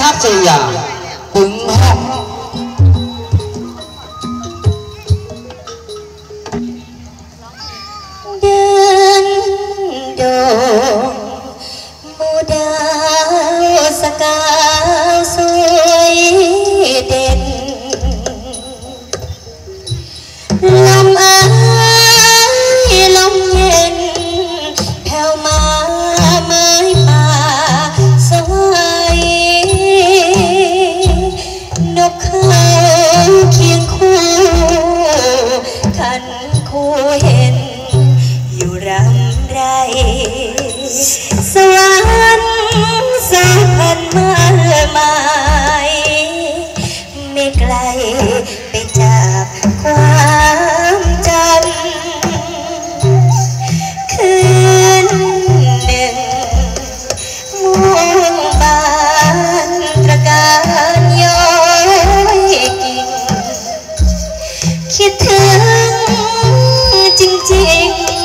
ทัพเสียปึงห้องเดิ ไรสวรรค์สายพันมาหมายไม่ไกลไปจากความจำคืนหนึ่งม่วงบานตระการย้อยกิ่งคิดถึงจริงๆ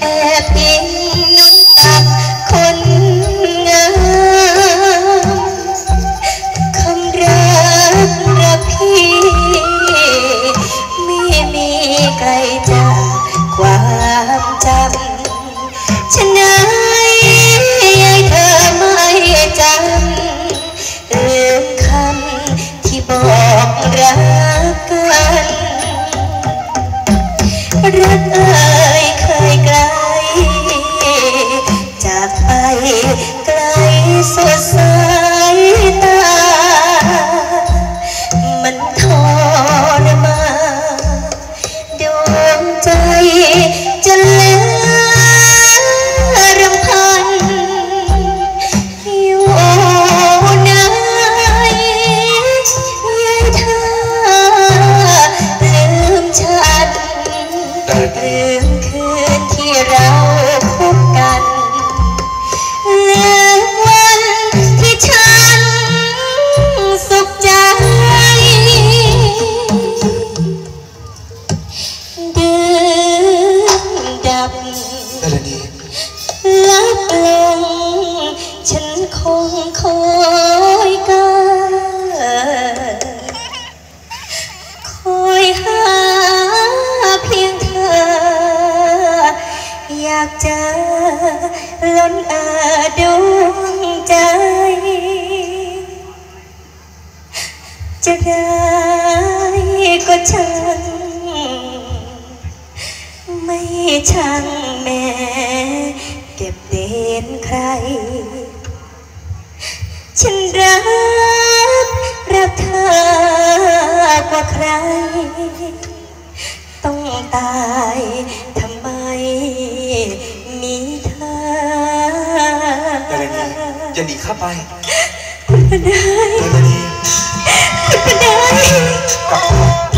แอบอิงนุนตักคนงามคำรักรักพี่ไม่มีใครจากความจำฉะนั้นให้เธอไม่จำลืมคำที่บอกรัก ฉันคงคอยกันคอยหาเพียงเธอ อยากเจอล้นเออดวงใจ จะได้ก็ช่างไม่ช่างแม่ เก็บเด่นใคร ฉันรัก รักเธอกว่าใคร ต้องตายทำไมมีเธอดารณีอย่าหนีข้าไปคุณพระนายดารณีคุณพระนายกลับมา